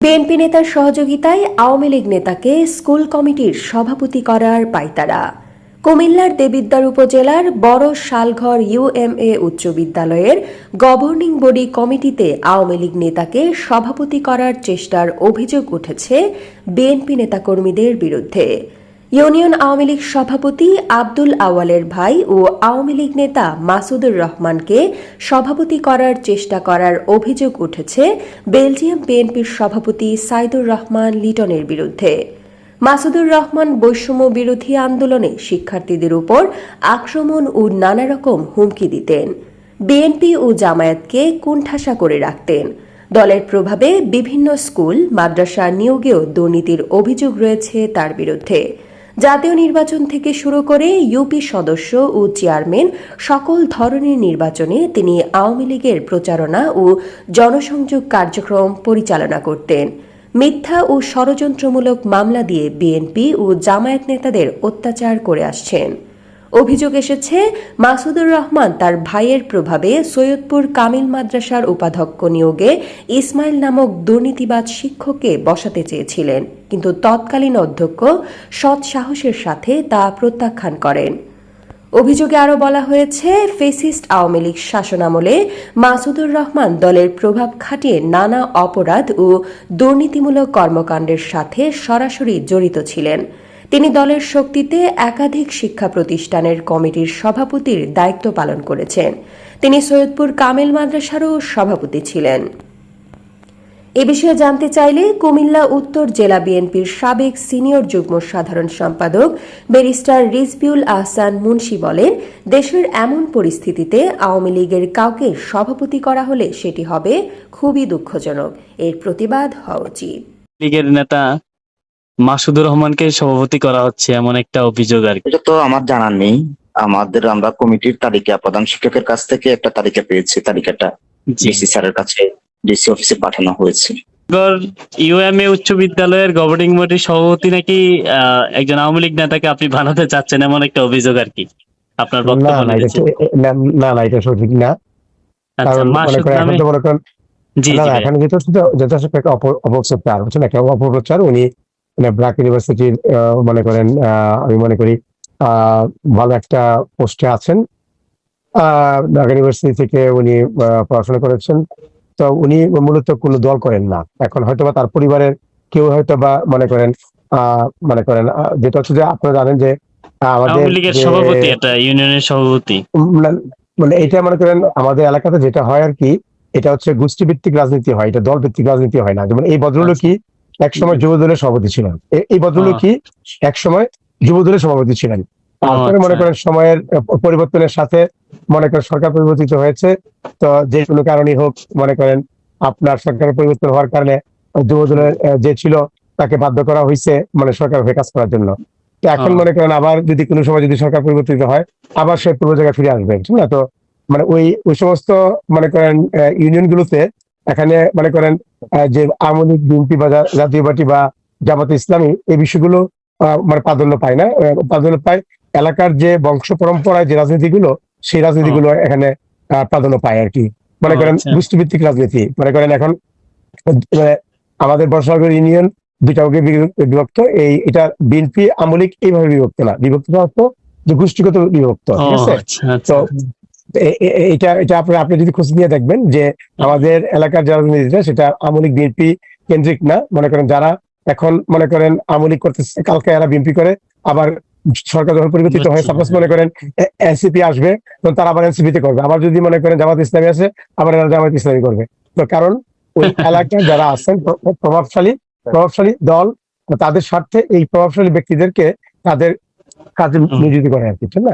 BNP নেতার সহযোগিতায় আওয়ামী লীগ নেতাকে স্কুল কমিটির সভাপতি করার পাইতারা। কুমিল্লার দেবিদ্বার উপজেলার বড় শালঘর ইউএমএ উচ্চ বিদ্যালয়ের গভর্নিং বডি কমিটিতে আওয়ামী লীগ নেতাকে সভাপতি করার চেষ্টার অভিযোগ উঠেছে বিএনপি নেতাকর্মীদের বিরুদ্ধে। ইউনিয়ন আওয়ামী লীগ সভাপতি আব্দুল আওয়ালের ভাই ও আওয়ামী লীগ নেতা মাসুদুর রহমানকে সভাপতি করার চেষ্টা করার অভিযোগ উঠেছে বেলজিয়াম বিএনপির সভাপতি সাইদুর রহমান লিটনের বিরুদ্ধে। মাসুদুর রহমান বৈষম্য বিরোধী আন্দোলনে শিক্ষার্থীদের উপর আক্রমণ ও নানা রকম হুমকি দিতেন। বিএনপি ও জামায়াতকে কুণ্ঠাসা করে রাখতেন। দলের প্রভাবে বিভিন্ন স্কুল, মাদ্রাসা নিয়োগেও দুর্নীতির অভিযোগ রয়েছে তার বিরুদ্ধে। জাতীয় নির্বাচন থেকে শুরু করে ইউপি সদস্য ও চেয়ারম্যান সকল ধরনের নির্বাচনে তিনি আওয়ামী লীগের প্রচারণা ও জনসংযোগ কার্যক্রম পরিচালনা করতেন। মিথ্যা ও ষড়যন্ত্রমূলক মামলা দিয়ে বিএনপি ও জামায়াত নেতাদের অত্যাচার করে আসছেন। অভিযোগ এসেছে, মাসুদুর রহমান তার ভাইয়ের প্রভাবে সৈয়দপুর কামিল মাদ্রাসার উপাধ্যক্ষ নিয়োগে ইসমাইল নামক দুর্নীতিবাদ শিক্ষককে বসাতে চেয়েছিলেন। কিন্তু তৎকালীন অধ্যক্ষ সৎ সাহসের সাথে তা প্রত্যাখ্যান করেন। অভিযোগে আরও বলা হয়েছে, ফেসিস্ট আওয়ামী লীগ শাসনামলে মাসুদুর রহমান দলের প্রভাব খাটিয়ে নানা অপরাধ ও দুর্নীতিমূলক কর্মকাণ্ডের সাথে সরাসরি জড়িত ছিলেন। তিনি দলের শক্তিতে একাধিক শিক্ষা প্রতিষ্ঠানের কমিটির সভাপতির দায়িত্ব পালন করেছেন। তিনি সৈয়দপুর কামেল মাদ্রাসারও সভাপতি ছিলেন। এ বিষয়ে জানতে চাইলে কুমিল্লা উত্তর জেলা বিএনপির সাবেক সিনিয়র যুগ্ম সাধারণ সম্পাদক ব্যারিস্টার রিজবিউল আহসান মুন্সি বলেন, দেশের এমন পরিস্থিতিতে আওয়ামী লীগের কাউকে সভাপতি করা হলে সেটি হবে খুবই দুঃখজনক। এর প্রতিবাদ হওয়া উচিত। লীগের নেতা মাসুদুর রহমানকে সভাপতি করা হচ্ছে এমন একটা অভিযোগ আর এটা তো আমার জানার নেই। আমাদের আমরা কমিটির তালিকা প্রধান শিক্ষকের কাছ থেকে একটা তালিকা পেয়েছি তালিকাটা ডিসি স্যারের কাছে ডিসি অফিসে পাঠানো হয়েছে। ইউএমএ উচ্চ বিদ্যালয়ের গভর্নিং বডির সভাপতি নাকি আহ, একজন আওয়ামী লীগ নেতাকে আপনি বানাতে চাচ্ছেন এমন একটা অভিযোগ আর কি? আপনার না বক্তব্য না এটা না সঠিক না। আচ্ছা কারণ এখন নামে তো করেন জি না জি না ভাই। এখানে যেটা হচ্ছে যেটা হচ্ছে একটা অপ- অপপ্রচার হচ্ছে না একটা অপপ্রচার। উনি ব্র্যাক ইউনিভার্সিটির আহ, মনে করেন আমি মনে করি আহ, ভালো একটা পোস্টে আছেন। আহ, ঢাকা ইউনিভার্সিটি থেকে উনি পড়াশোনা করেছেন। তো উনি মূলত কোনো দল করেন না। এখন হয়তো বা তার পরিবারের কেউ হয়তো বা মনে করেন আহ, মনে করেন যেটা হচ্ছে যে আপনারা জানেন যে আমাদের আওয়ামী লীগের যে- সভাপতি এটা ইউনিয়নের সভাপতি। মানে- মানে এটা মনে করেন আমাদের এলাকাতে যেটা হয় আর কি এটা হচ্ছে গোষ্ঠী ভিত্তিক রাজনীতি হয় এটা দল ভিত্তিক রাজনীতি হয় না। যেমন এই ভদ্রলোকই একসময় যুব দলের সভাপতি ছিলেন। এই ভদ্রলোকই একসময় যুব দলের সভাপতি ছিলেন। তারপরে মনে আচ্ছা। করেন সময়ের পরিবর্তনের সাথে মনে করেন সরকার পরিবর্তিত হয়েছে। তো যে কোনো কারণেই হোক মনে করেন আপনার সরকার পরিবর্তন হওয়ার কারণে যুব দলের যে ছিল তাকে বাধ্য করা হয়েছে মানে সরকার হয়ে কাজ করার জন্য। তো এখন মনে করেন আবার যদি কোনো সময় যদি সরকার পরিবর্তিত হয় আবার সে পূর্ব জায়গায় ফিরে আসবে। ঠিক না তো? মানে ওই ওই সমস্ত মনে করেন ইউনিয়ন গুলোতে এখানে মনে করেন যে আওয়ামী লীগ বিএনপি বা জাতীয় পার্টি বা জামাত ইসলামী এই বিষয়গুলো মানে প্রাধান্য পায় না। প্রাধান্য পায় এলাকার যে বংশ পরম্পরায় যে রাজনীতিগুলো সেই রাজনীতিগুলো এখানে প্রাধান্য পায় আর কি। মনে করেন আচ্ছা। গোষ্ঠীভিত্তিক রাজনীতি। মনে করেন এখন আমাদের বর্ষাগর ইউনিয়ন দুইটা ভাগে বিভক্ত- এই এটা বিএনপি আমলিক এইভাবে বিভক্ত না। বিভক্ত অর্থ যে গোষ্ঠীগত বিভক্ত ঠিক আছে? আচ্ছা আচ্ছা। তো এটা এটা আপনি আপনি যদি খোঁজ নিয়ে দেখবেন যে আমাদের এলাকার যে রাজনীতিটা সেটা আমলিক বিএনপি কেন্দ্রিক না মনে করেন যারা এখন মনে করেন আমলিক করতেছে কালকে এরা বিএনপি করে আবার সরকার যখন পরিবর্তিত হয় সাপোজ মনে করেন এনসিপি আসবে তখন তারা আবার এনসিপি তে করবে। আবার যদি মনে করেন জামাত ইসলামী আসে আবার এরা জামাত ইসলামী করবে। তো কারণ ওই এলাকায় যারা আছেন প্রভাবশালী প্রভাবশালী দল তাদের স্বার্থে এই প্রভাবশালী ব্যক্তিদেরকে তাদের কাজে। নিয়োজিত করে আর কি ঠিক না?